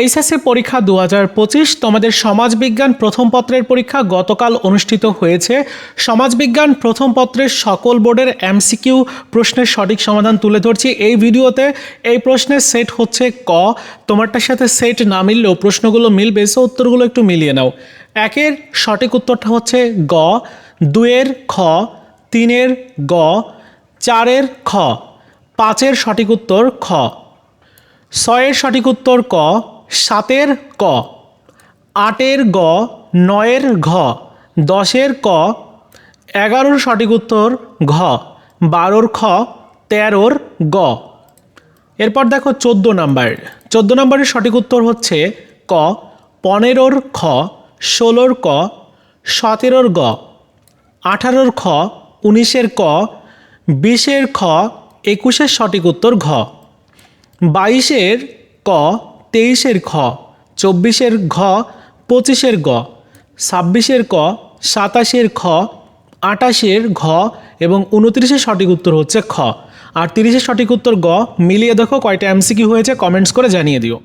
HSC পরীক্ষা দু হাজার পঁচিশ, তোমাদের সমাজবিজ্ঞান প্রথম পত্রের পরীক্ষা গতকাল অনুষ্ঠিত হয়েছে। সমাজবিজ্ঞান প্রথম পত্রের সকল বোর্ডের এমসিকিউ প্রশ্নের সঠিক সমাধান তুলে ধরছি। এই ভিডিওতে এই প্রশ্নের সেট হচ্ছে ক। তোমারটার সাথে সেট না মিললেও প্রশ্নগুলো মিলবে, সো উত্তরগুলো একটু মিলিয়ে নাও। একের সঠিক উত্তরটা হচ্ছে গ দুয়ের খ, তিনের গ, চারের খ, পাঁচের সঠিক উত্তর খ, ছয়ের সঠিক উত্তর ক সাতের ক, আটের গ, নয়ের ঘ, দশের ক, এগারোর সঠিক উত্তর ঘ, বারোর খ, তেরোর গ। এরপর দেখো চোদ্দ নাম্বার। চোদ্দ নাম্বারের সঠিক উত্তর হচ্ছে ক, পনেরোর খ, ষোলোর ক, সতেরোর গ, আঠারোর খ, উনিশের ক, বিশের খ, একুশের সঠিক উত্তর ঘ। বাইশের ক তেইশের খ চব্বিশের ঘ, পঁচিশের গ, ছাব্বিশের ক, সাতাশের খ, আটাশের ঘ এবং উনত্রিশের সঠিক উত্তর হচ্ছে খ। আর তিরিশের সঠিক উত্তর গ, মিলিয়ে দেখো কয়টা এমসিকিউ হয়েছে, কমেন্টস করে জানিয়ে দিও।